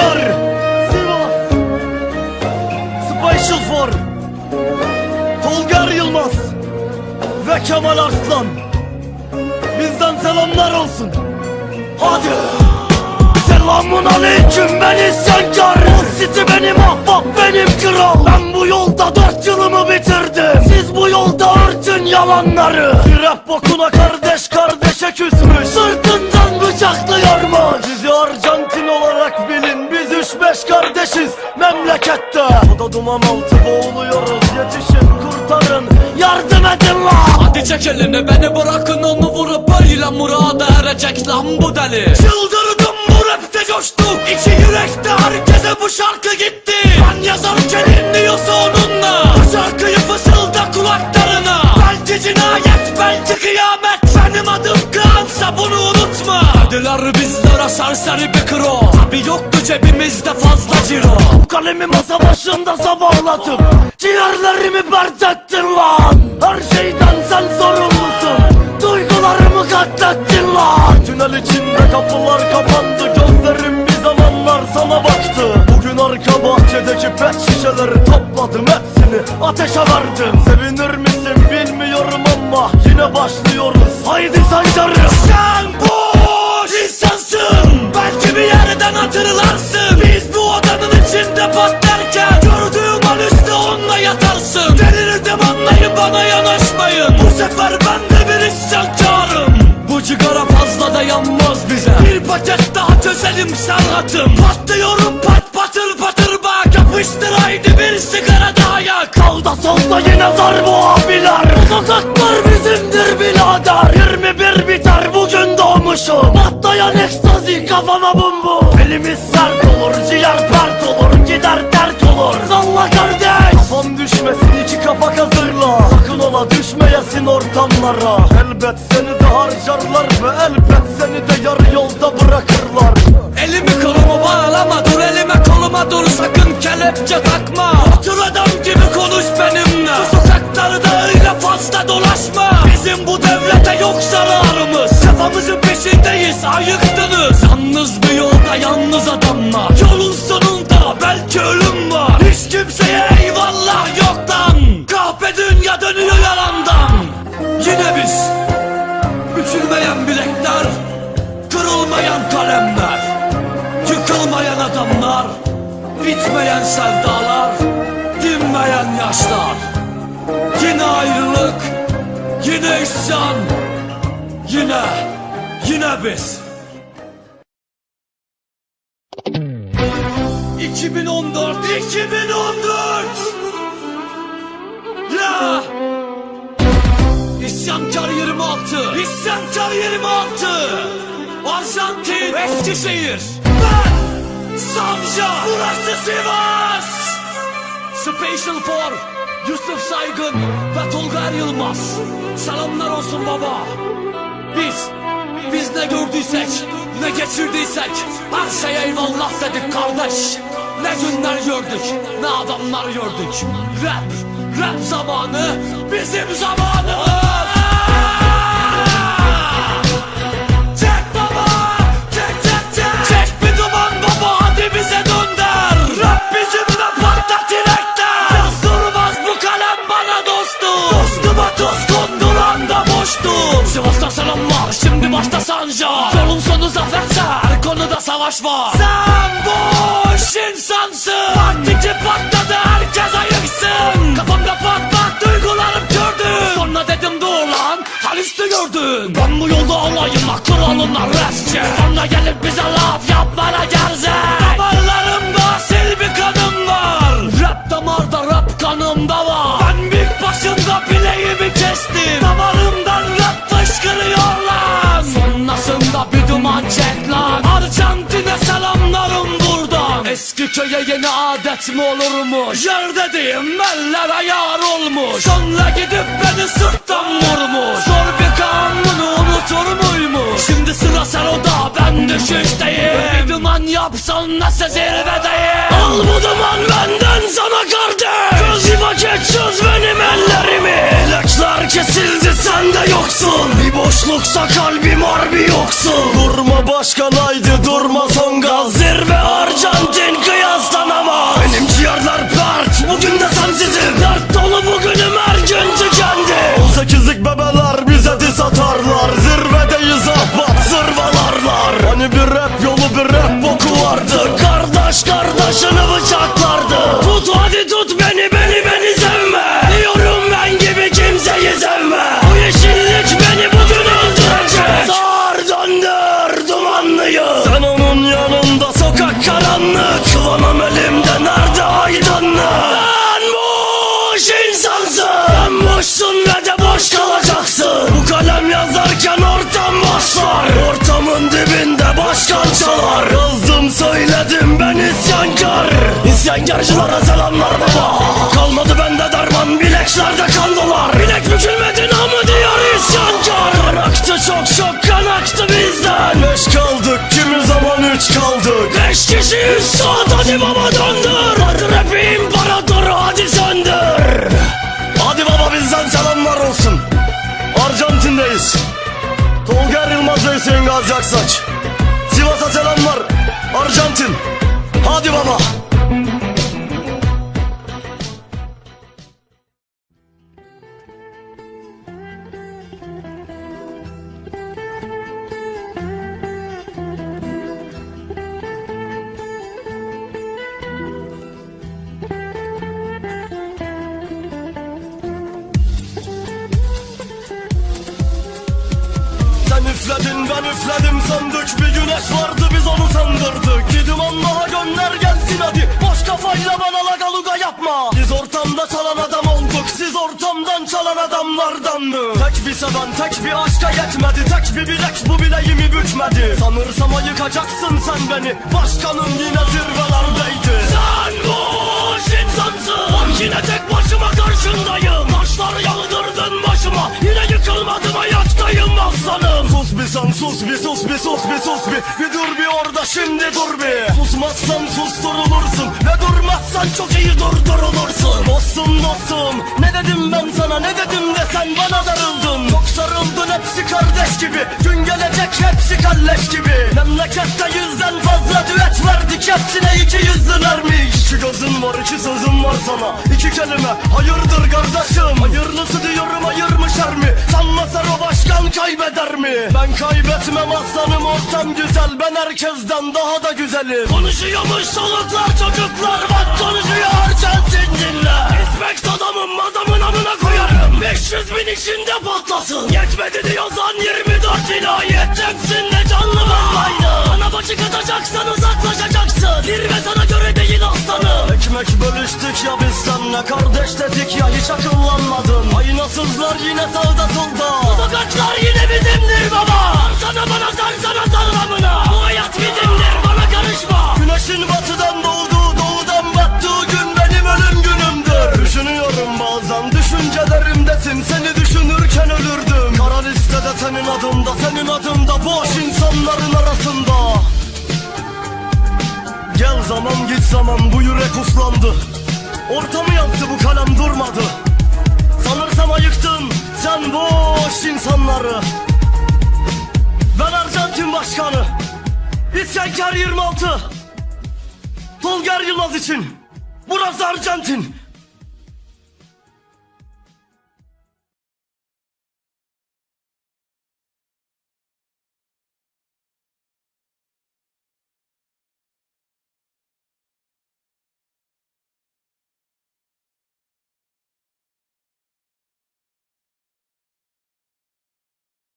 Sancar Sivas! Special for Tolgar Yılmaz Ve Kemal Arslan! Bizden selamlar olsun! Hadi! Selamun aleyküm ben isyankar city benim ahbap benim kral! Ben bu yolda dört yılımı bitirdim! Siz bu yolda örtün yalanları! Rap bokuna kardeş memlekette. O da duman altı boğuluyoruz Yetişin kurtarın yardım edin lan. Hadi çek elini beni bırakın onu vurup böyle murada erecek lan bu deli. Çıldırdım bu rapte coştuk. İki yürekte herkese bu şarkı gitti. Ben yazarken serseri bir kro. Tabi yoktu cebimizde fazla ciro. Kalemi masa başında sabahlatıp Ciğerlerimi bert ettin lan. Her şeyden sen sorumlusun. Duygularımı katlettin lan. Tünel içinde kapılar kapandı. Gözlerim bir zamanlar sana baktı. Bugün arka bahçedeki pet şişeleri topladım Hepsini ateşe verdim. Sevinir misin bilmiyorum ama Yine başlıyoruz. Haydi sancarım Sen yerden hatırlarsın. Biz bu odanın içinde patlarken Gördüğüm an üstte onunla yatarsın. Delirdim anlayıp bana yanaşmayın. Bu sefer ben de bir isyankarım. Bu cigara fazla da yanmaz bize. Bir paket daha çözelim sanatım Patlıyorum pat patır patır bak. Yapıştır haydi bir sigara daha yak. Kalda solda yine zar bu abiler sokaklar bizimdir birader. 21 biter doğmuşum Patlayan ekstazi kafama bum bum. Elimiz sert olur ciğer pert olur Gider dert olur. Salla kardeş. Kafam düşmesin iki kapak hazırla. Sakın ola düşmeyesin ortamlara. Elbet seni de harcarlar Ve elbet seni de yarı yolda bırakırlar. Elimi kolumu bağlama dur elime koluma dur. Sakın kelepçe takma. Otur adam gibi konuş benimle. Bu sokakları da öyle fazla dolaşma. Bizim bu devlete yok zararımız. Kafamızın peşindeyiz ayıktınız. Yalnız bir yolda yalnız adamlar. Yolun sonunda belki ölüm var. Hiç kimseye eyvallah yok lan. Kahpe dünya dönüyor yalandan. Yine biz Bükülmeyen bilekler Kırılmayan kalemler Yıkılmayan adamlar Bitmeyen sevdalar Dinmeyen yaşlar. Yine ayrılık Yine isyan Yine Yine biz. 2014 2014 Ya! İsyankar 26 İsyankar 26 Arjantin Eskişehir. Ben Samca Burası Sivas. Special for Yusuf Saygın ve Tolga Yılmaz Selamlar olsun baba. Biz Ne gördüysek Ne geçirdiysek Her şeye eyvallah dedik kardeş. Ne günler gördük Ne adamlar gördük. Rap Rap zamanı Bizim zamanımız Dostuma toz konduran da boştu Sivas'ta selamlar başta Sancar Yolun sonu zaferse her konuda savaş var. Sen boş insansın. Partici patladı herkes ayıksın. Kafamda patlat duygularım gördü Sonra dedim dur lan hal üstü gördün. Ben bu yolda olayım akıl alınlar köye yeni adet mi olurmuş? Yer dediğim ellere yar olmuş. Sonra gidip beni sırttan vurmuş. Zor bir kanunu unutur muymuş? Şimdi sıra seroda ben düşüşteyim Bir duman yapsan nasıl zirvedeyim Al bu duman benden sana kardeş. Göz vakit çöz benim ellerimi. İlaçlar kesildi sen de yoksun. Bir boşluksa kalbim harbi yoksun. Durma başkan haydi İsyankarcılara selamlar baba. Kalmadı bende derman bileklerde kan dolar. Bilek bükülmedi namı diyor isyankar Kan aktı çok çok kan aktı bizden. Beş kaldık kimi zaman üç kaldık. Beş kişiyiz saat hadi baba üfledin ben üfledim. Sandık Bir güneş vardı biz onu sandırdık Bir duman daha gönder gelsin hadi. Boş kafayla bana lagaluga yapma. Biz ortamda çalan adam olduk Siz ortamdan çalan adamlardan mı? Tek bir seven tek bir aşka yetmedi. Tek bir bilek bu bileğimi bükmedi. Sanırsam ayıkacaksın sen beni. Başkanım yine zirvelerdeydi. Sen boş insansın. Yine tek başıma karşındayım. Taşlar yağdırdın başıma. Yine yıkılmadım ayaktayım aslanım Sus bir sen sus bir sus bir sus bir sus bir. Bir dur bir orada şimdi dur bir. Susmazsan susturulursun. Ve durmazsan çok iyi durdurulursun. Dostum dostum Ne dedim ben sana? Ne dedim de sen bana darıldın? Çok sarıldın hepsi kardeş gibi. Gün gelecek hepsi kalleş gibi. Memlekette yüzden fazla düet verdik. Hepsine iki yüzlülermiş İki gözün var iki sözüm var sana. İki kelime. Hayırdır kardeşim? Hayırlısı diyorum hayır mı şer mi? Sanma sen o başkan kaybeder mi Ben kaybetmem aslanım ortam güzel. Ben herkesten daha da güzelim. Konuşuyormuş soluklar çocuklar Bak konuşuyor. Arjantin dinle İsmek adamım adamın amına koyarım. 500 bin içinde patlasın. Yetmedi diyorsan 24 vilayet Hepsinde canlı bombaydı Bana başı katacaksan uzaklaşacaksın Ekmek bölüştük ya biz seninle. Kardeş dedik ya hiç akıllanmadın. Aynasızlar yine sağda solda? Bu sokaklar yine bizimdir baba. Sana bana sen sana sallamına Bu hayat bizimdir bana karışma. Güneşin batıdan zaman bu yürek uslandı Ortamı yaktı bu kalem durmadı. Sanırsam ayıktın sen boş insanları. Ben Arjantin Başkanı İsyankar 26 Tolga Yılmaz için Burası Arjantin